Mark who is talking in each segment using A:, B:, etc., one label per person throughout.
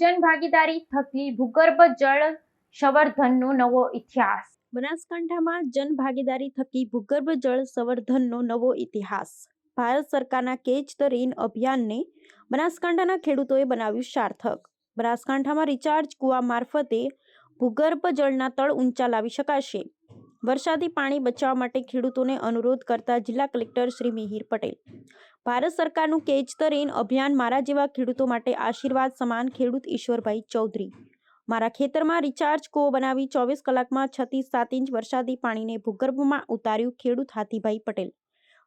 A: જન ભાગીદારી થકી ભૂગર્ભ જળ સંવર્ધનનો નવો ઇતિહાસ.
B: બનાસકાંઠામાં જન ભાગીદારી થકી ભૂગર્ભ જળ સંવર્ધનનો નવો ઇતિહાસ. ભારત સરકારના કેચ ધ રેન અભિયાનને બનાસકાંઠાના ખેડૂતોએ બનાવ્યું સાર્થક. બનાસકાંઠામાં રિચાર્જ કુવા મારફતે ભૂગર્ભ જળના તળ ઊંચા લાવી શકાશે. વરસાદી પાણી બચાવવા માટે ખેડૂતોને અનુરોધ કરતા જિલ્લા કલેક્ટર શ્રી મિહિર પટેલ. ભારત સરકારનું કેચ ધ રેન અભિયાન મારા જેવા ખેડૂતો માટે આશીર્વાદ સમાન ખેડૂત ઈશ્વરભાઈ ચૌધરી. મારા ખેતરમાં રિચાર્જ કૂવો બનાવી ચોવીસ કલાકમાં છ સાત ઇંચ વરસાદી પાણીને ભૂગર્ભમાં ઉતાર્યું ખેડૂત હાથીભાઈ પટેલ.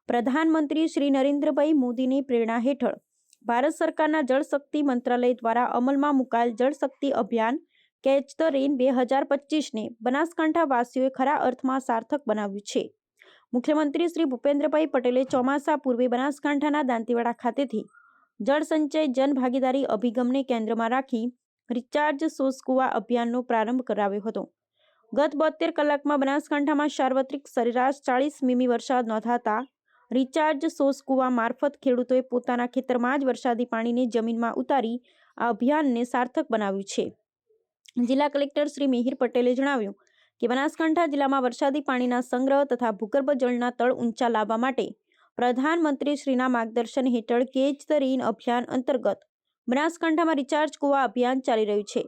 B: પ્રધાનમંત્રી શ્રી નરેન્દ્રભાઈ મોદીની પ્રેરણા હેઠળ ભારત સરકારના જળશક્તિ મંત્રાલય દ્વારા અમલમાં મુકાયેલ જળશક્તિ અભિયાન કેચ ધ રેન બે હજાર પચીસને બનાસકાંઠાવાસીઓએ ખરા અર્થમાં સાર્થક બનાવ્યું છે. મુખ્યમંત્રી શ્રી ભૂપેન્દ્રભાઈ પટેલે ચોમાસા પૂર્વે બનાસકાંઠાના દાંતીવાડા ખાતેથી જળ સંચય જન ભાગીદારી અભિગમને કેન્દ્રમાં રાખી રિચાર્જ સોસ કુવા અભિયાનનો પ્રારંભ કરાવ્યો હતો. ગત બોતેર કલાકમાં બનાસકાંઠામાં સાર્વત્રિક સરેરાશ ચાળીસ મીમી વરસાદ નોંધાતા રિચાર્જ સોસ કુવા મારફત ખેડૂતોએ પોતાના ખેતરમાં જ વરસાદી પાણીને જમીનમાં ઉતારી આ અભિયાનને સાર્થક બનાવ્યું છે. જિલ્લા કલેક્ટર શ્રી મિહિર પટેલે જણાવ્યું કે બનાસકાંઠા જિલ્લામાં વરસાદી પાણીના સંગ્રહ તથા ભૂગર્ભ જળના તળ ઊંચા લાવવા માટે પ્રધાનમંત્રી શ્રીના માર્ગદર્શન હેઠળ કેચ ધ રેન અભિયાન અંતર્ગત બનાસકાંઠામાં રિચાર્જ કુવા અભિયાન ચાલી રહ્યું છે.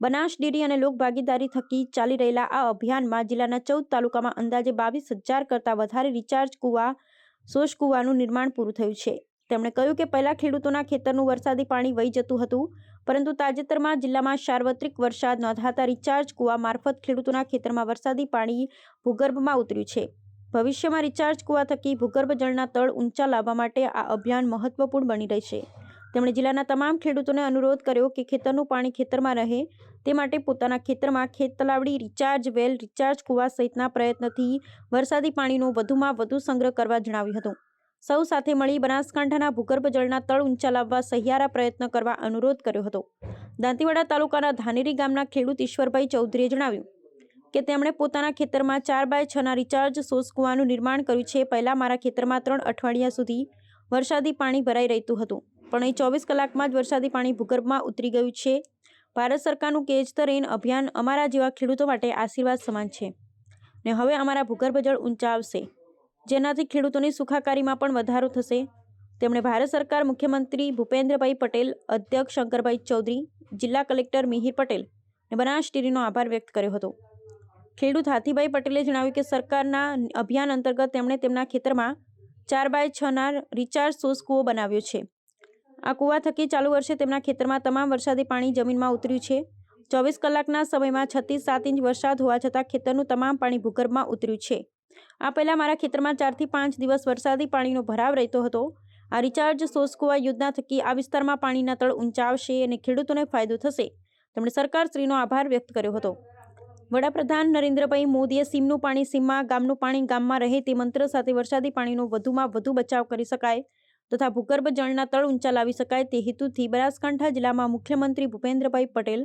B: બનાસ ડેરી અને લોકભાગીદારી થકી ચાલી રહેલા આ અભિયાનમાં જિલ્લાના ચૌદ તાલુકામાં અંદાજે બાવીસ હજાર કરતાં વધારે રિચાર્જ કુવા સોસ કુવાનું નિર્માણ પૂરું થયું છે. તેમણે કહ્યું કે પહેલા ખેડૂતોના ખેતરનું વરસાદી પાણી વહી જતું હતું, પરંતુ તાજેતરમાં જિલ્લામાં સાર્વત્રિક વરસાદ નોંધાતા રિચાર્જ કુવા મારફત ખેડૂતોના ખેતરમાં વરસાદી પાણી ભૂગર્ભમાં ઉતર્યું છે. ભવિષ્યમાં રિચાર્જ કુવા થકી ભૂગર્ભ જળના તળ ઊંચા લાવવા માટે આ અભિયાન મહત્વપૂર્ણ બની રહેશે. તેમણે જિલ્લાના તમામ ખેડૂતોને અનુરોધ કર્યો કે ખેતરનું પાણી ખેતરમાં રહે, તે માટે પોતાના ખેતરમાં ખેત તલાવડી, રિચાર્જ વેલ, રિચાર્જ કુવા સહિતના પ્રયત્નથી વરસાદી પાણીનો વધુમાં વધુ સંગ્રહ કરવા જણાવ્યું હતું. સૌ સાથે મળી બનાસકાંઠાના ભૂગર્ભ જળના તળ ઊંચા લાવવા સહિયારા પ્રયત્ન કરવા અનુરોધ કર્યો હતો. દાંતીવાડા તાલુકાના ધાનેરી ગામના ખેડૂત ઈશ્વરભાઈ ચૌધરીએ જણાવ્યું કે, તેમણે પોતાના ખેતરમાં ચાર બાય છના રિચાર્જ સોસ કુવાનું નિર્માણ કર્યું છે. પહેલાં મારા ખેતરમાં ત્રણ અઠવાડિયા સુધી વરસાદી પાણી ભરાઈ રહેતું હતું. પણ અહીં ચોવીસ કલાકમાં જ વરસાદી પાણી ભૂગર્ભમાં ઉતરી ગયું છે. ભારત સરકારનું કેચ ધ રેન અભિયાન અમારા જેવા ખેડૂતો માટે આશીર્વાદ સમાન છે ને હવે અમારા ભૂગર્ભ જળ ઊંચા આવશે. જેનાથી ખેડૂતોની સુખાકારીમાં પણ વધારો થશે. તેમણે ભારત સરકાર મુખ્યમંત્રી ભૂપેન્દ્રભાઈ પટેલ, અધ્યક્ષ શંકરભાઈ ચૌધરી, જિલ્લા કલેક્ટર મિહિર પટેલ અને બનાસ ડેરીનો આભાર વ્યક્ત કર્યો હતો. ખેડૂત હાથીભાઈ પટેલે જણાવ્યું કે સરકારના અભિયાન અંતર્ગત તેમણે તેમના ખેતરમાં ચાર બાય છના રિચાર્જ સોસ કૂવો બનાવ્યો છે. આ કૂવા થકી ચાલુ વર્ષે તેમના ખેતરમાં તમામ વરસાદી પાણી જમીનમાં ઉતર્યું છે. ચોવીસ કલાકના સમયમાં છત્રીસ સાત ઇંચ વરસાદ હોવા છતાં ખેતરનું તમામ પાણી ભૂગર્ભમાં ઉતર્યું છે. આ પહેલાં મારા ખેતરમાં ચારથી પાંચ દિવસ વરસાદી પાણીનો ભરાવ રહેતો હતો. આ રિચાર્જ સોસકુવા યોજના થકી આ વિસ્તારમાં પાણીના તળ ઊંચા આવશે અને ખેડૂતોને ફાયદો થશે. તેમણે સરકારશ્રીનો આભાર વ્યક્ત કર્યો હતો. વડાપ્રધાન નરેન્દ્રભાઈ મોદીએ સીમનું પાણી સીમમાં, ગામનું પાણી ગામમાં રહે તે મંત્ર સાથે વરસાદી પાણીનો વધુમાં વધુ બચાવ કરી શકાય તથા ભૂગર્ભ જળના તળ ઊંચા લાવી શકાય તે હેતુથી બનાસકાંઠા જિલ્લામાં મુખ્યમંત્રી ભૂપેન્દ્રભાઈ પટેલ,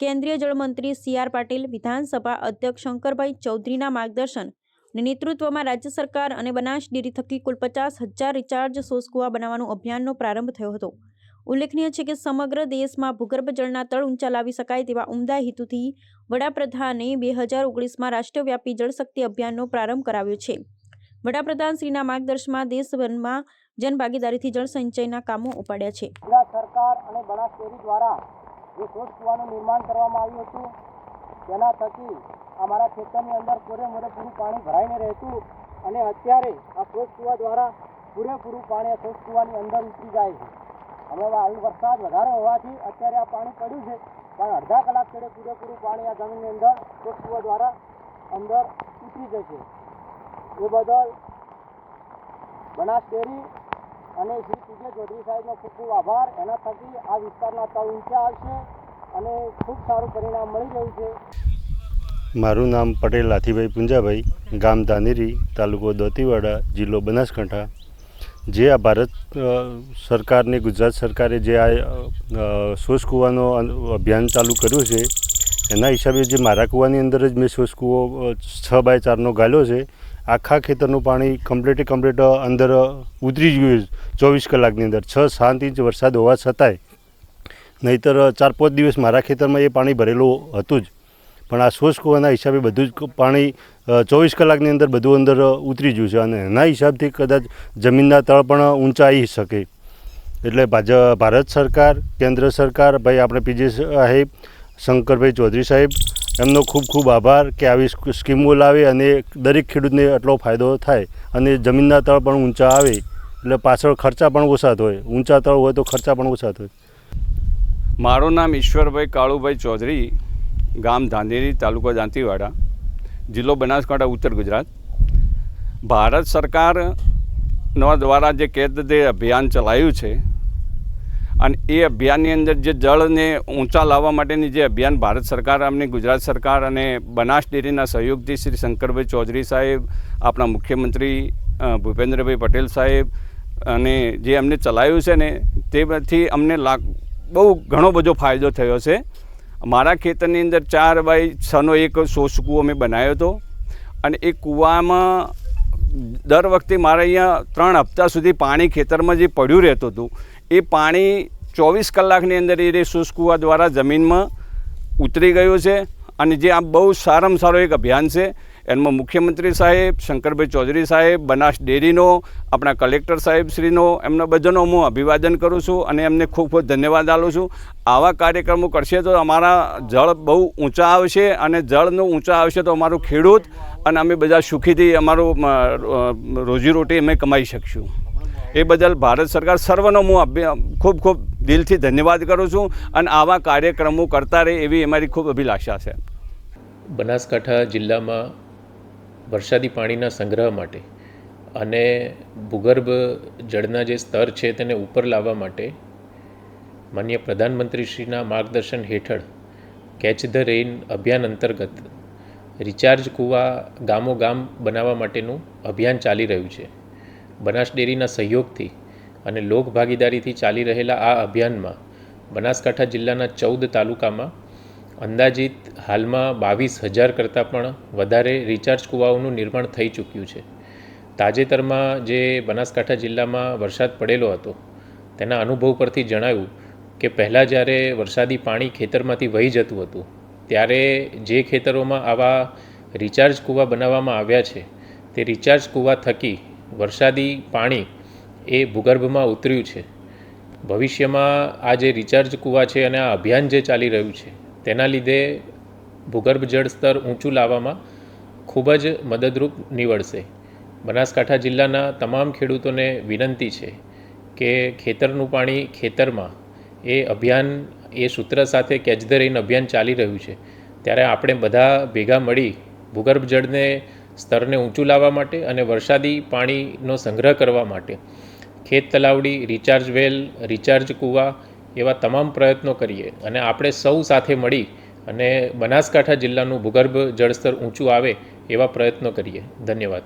B: કેન્દ્રીય જળમંત્રી સી આર પાટીલ, વિધાનસભા અધ્યક્ષ શંકરભાઈ ચૌધરીના માર્ગદર્શન અને નેતૃત્વમાં રાજ્ય સરકાર અને બનાસ ડેરી થકી કુલ પચાસ હજાર રિચાર્જ સોસકુવા બનાવવાનો અભિયાનનો પ્રારંભ થયો હતો. ઉલ્લેખનીય છે કે સમગ્ર દેશમાં ભૂગર્ભ જળના તળ ઊંચા લાવી શકાય તેવા ઉમદા હેતુથી વડાપ્રધાને બે હજાર ઓગણીસમાં રાષ્ટ્રવ્યાપી જળશક્તિ અભિયાનનો પ્રારંભ કરાવ્યો છે. વડાપ્રધાન માર્ગદર્શનમાં દેશભરમાં જનભાગીદારીથી જળ સંચયના કામો ઉપાડ્યા છે.
C: સરકાર અને બનાસ દ્વારા જે નિર્માણ કરવામાં આવ્યું હતું, તેના થકી અમારા ખેતરની અંદર પૂરે મોરે પૂરું પાણી ભરાઈને રહેતું અને અત્યારે આ શોધ કૂવા દ્વારા પૂરેપૂરું પાણી આ શોધ કૂવાની અંદર ઉતરી જાય છે. હવે હાલ વરસાદ વધારે હોવાથી અત્યારે આ પાણી પડ્યું છે, પણ અડધા કલાક છેડે પૂરેપૂરું પાણી આ જમીનની અંદર શોધ કૂવા દ્વારા અંદર ઉતરી જશે. એ બદલ બનાસ ડેરી અને શ્રી પીજે ચૌધરી સાહેબનો ખૂબ ખૂબ આભાર. એના થકી આ વિસ્તારના તળ ઊંચા આવશે અને ખૂબ સારું પરિણામ મળી રહ્યું છે.
D: મારું નામ પટેલ લાથીભાઈ પુંજાભાઈ, ગામ ધાનેરી, તાલુકો દોતીવાડા, જિલ્લો બનાસકાંઠા. જે આ ભારત સરકારને, ગુજરાત સરકારે જે આ શોષ કૂવાનો અભિયાન ચાલુ કર્યું છે, એના હિસાબે જે મારા કૂવાની અંદર જ મેં શોષ કૂવો છ બાય ચારનો ગાલ્યો છે, આખા ખેતરનું પાણી કમ્પ્લીટે કમ્પ્લીટ અંદર ઉતરી ગયું ચોવીસ કલાકની અંદર. છ સાત ઇંચ વરસાદ હોવા છતાંય નહીંતર ચાર પાંચ દિવસ મારા ખેતરમાં એ પાણી ભરેલું હતું જ. પણ આ સોસ કૂવાના હિસાબે બધું જ પાણી ચોવીસ કલાકની અંદર બધું અંદર ઉતરી ગયું છે અને એના હિસાબથી કદાચ જમીનના તળ પણ ઊંચા આવી શકે. એટલે ભાજ, ભારત સરકાર, કેન્દ્ર સરકાર, ભાઈ આપણે પીજે સાહેબ, શંકરભાઈ ચૌધરી સાહેબ, એમનો ખૂબ ખૂબ આભાર કે આવી સ્કીમો લાવે અને દરેક ખેડૂતને આટલો ફાયદો થાય અને જમીનના તળ પણ ઊંચા આવે. એટલે પાછળ ખર્ચા પણ ઓછા થાય. ઊંચા તળ હોય તો ખર્ચા પણ ઓછા થાય.
E: મારું નામ ઈશ્વરભાઈ કાળુભાઈ ચૌધરી. ગામ ધાંધેરી તાલુકો દાંતીવાડા જિલ્લો બનાસકાંઠા, ઉત્તર ગુજરાત. ભારત સરકારનો દ્વારા જે કેદ અભિયાન ચલાવ્યું છે, અને એ અભિયાનની અંદર જે જળને ઊંચા લાવવા માટેની જે અભિયાન ભારત સરકાર અમને ગુજરાત સરકાર અને બનાસ ડેરીના સહયોગથી શ્રી શંકરભાઈ ચૌધરી સાહેબ, આપણા મુખ્યમંત્રી ભૂપેન્દ્રભાઈ પટેલ સાહેબ અને જે અમને ચલાવ્યું છે ને, તેમાંથી અમને લાખ બહુ ઘણો બધો ફાયદો થયો છે. મારા ખેતરની અંદર ચાર બાય છનો એક કૂવો મેં બનાવ્યો હતો. અને એ કૂવામાં દર વખતે મારે અહીંયા ત્રણ હપ્તા સુધી પાણી ખેતરમાં જે પડ્યું રહેતું હતું, એ પાણી ચોવીસ કલાકની અંદર એ કૂવા દ્વારા જમીનમાં ઉતરી ગયું છે. અને જે આ બહુ સારામાં સારો એક અભિયાન છે એમાં મુખ્યમંત્રી સાહેબ, શંકરભાઈ ચૌધરી સાહેબ, બનાસ ડેરીનો, આપણા કલેક્ટર સાહેબ શ્રીનો એમનો બધાનો હું અભિવાદન કરું છું અને એમને ખૂબ ખૂબ ધન્યવાદ આપું છું. આવા કાર્યક્રમો કરશે તો અમારા જળ બહુ ઊંચા આવશે અને જળનું ઊંચા આવશે તો અમારું ખેડૂત અને અમે બધા સુખીથી અમારું રોજીરોટી અમે કમાઈ શકશું. એ બદલ ભારત સરકાર સર્વનો હું ખૂબ ખૂબ દિલથી ધન્યવાદ કરું છું અને આવા કાર્યક્રમો કરતા રહે એવી અમારી ખૂબ અભિલાષા છે.
F: બનાસકાંઠા જિલ્લામાં વરસાદી પાણીના સંગ્રહ માટે અને ભૂગર્ભ જળના જે સ્તર છે તેને ઉપર લાવવા માટે માન્ય પ્રધાનમંત્રીશ્રીના માર્ગદર્શન હેઠળ કેચ ધ રેઇન અભિયાન અંતર્ગત રિચાર્જ કૂવા ગામો ગામ બનાવવા માટેનું અભિયાન ચાલી રહ્યું છે. બનાસ ડેરીના સહયોગથી અને લોક ભાગીદારીથી ચાલી રહેલા આ અભિયાનમાં બનાસકાંઠા જિલ્લાના ચૌદ તાલુકામાં અંદાજિત હાલમાં બાવીસ હજાર કરતાં પણ વધારે રિચાર્જ કૂવાઓનું નિર્માણ થઈ ચૂક્યું છે. તાજેતરમાં જે બનાસકાંઠા જિલ્લામાં વરસાદ પડેલો હતો, તેના અનુભવ પરથી જણાવ્યું કે પહેલાં જ્યારે વરસાદી પાણી ખેતરમાંથી વહી જતું હતું, ત્યારે જે ખેતરોમાં આવા રિચાર્જ કૂવા બનાવવામાં આવ્યા છે, તે રિચાર્જ કૂવા થકી વરસાદી પાણી એ ભૂગર્ભમાં ઉતર્યું છે. ભવિષ્યમાં આ જે રિચાર્જ કૂવા છે અને આ અભિયાન જે ચાલી રહ્યું છે તેના લીધે ભૂગર્ભ જળ સ્તર ઊંચું લાવવામાં ખૂબ જ મદદરૂપ નીવડશે. બનાસકાંઠા જિલ્લાના તમામ ખેડૂતોને વિનંતી છે કે ખેતરનું પાણી ખેતરમાં એ અભિયાન, એ સૂત્ર સાથે કેચ ધ રેઇન અભિયાન ચાલી રહ્યું છે. ત્યારે આપણે બધા ભેગા મળી ભૂગર્ભ જળને, સ્તરને ઊંચું લાવવા માટે અને વરસાદી પાણીનો સંગ્રહ કરવા માટે ખેત તલાવડી, રિચાર્જ વેલ, રિચાર્જ કૂવા એવા તમામ પ્રયત્નો કરીએ અને આપણે સૌ સાથે મળી અને બનાસકાંઠા જિલ્લાનું ભૂગર્ભ જળસ્તર ઊંચું આવે એવા પ્રયત્નો કરીએ. ધન્યવાદ.